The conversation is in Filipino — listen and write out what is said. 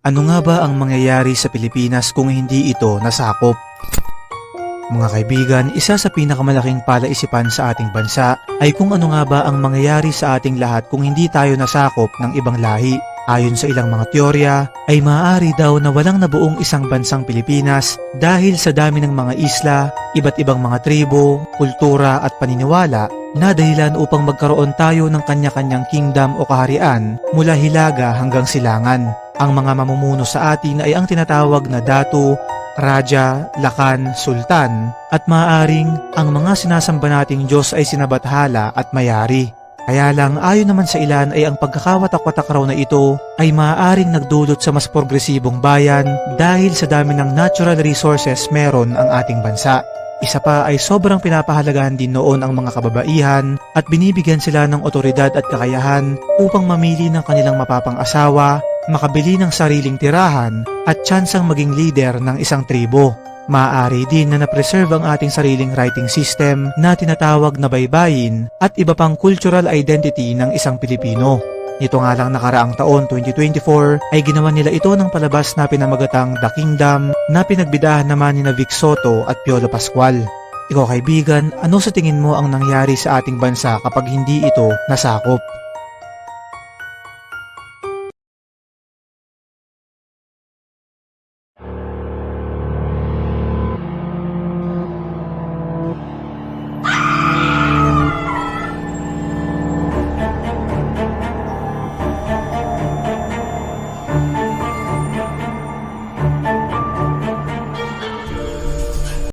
Ano nga ba ang mangyayari sa Pilipinas kung hindi ito nasakop? Mga kaibigan, isa sa pinakamalaking palaisipan sa ating bansa ay kung ano nga ba ang mangyayari sa ating lahat kung hindi tayo nasakop ng ibang lahi. Ayon sa ilang mga teorya, ay maaari daw na walang nabuong isang bansang Pilipinas dahil sa dami ng mga isla, iba't ibang mga tribo, kultura at paniniwala na dahilan upang magkaroon tayo ng kanya-kanyang kingdom o kaharian mula Hilaga hanggang Silangan. Ang mga mamumuno sa atin ay ang tinatawag na Datu, Raja, Lakan, Sultan at maaaring ang mga sinasamba nating Diyos ay sinabathala at mayari. Kaya lang ayon naman sa ilan ay ang pagkakawatak-watak raw na ito ay maaaring nagdulot sa mas progresibong bayan dahil sa dami ng natural resources meron ang ating bansa. Isa pa ay sobrang pinapahalagahan din noon ang mga kababaihan at binibigyan sila ng otoridad at kakayahan upang mamili ng kanilang mapapang asawa, makabili ng sariling tirahan at tsansang maging leader ng isang tribo. Maaari din na na-preserve ang ating sariling writing system na tinatawag na baybayin at iba pang cultural identity ng isang Pilipino. Nito nga lang nakaraang taon 2024 ay ginawa nila ito ng palabas na pinamagatang The Kingdom na pinagbidahan naman ni na Vic Soto at Piolo Pascual. Ikaw kaibigan, ano sa tingin mo ang nangyari sa ating bansa kapag hindi ito nasakop?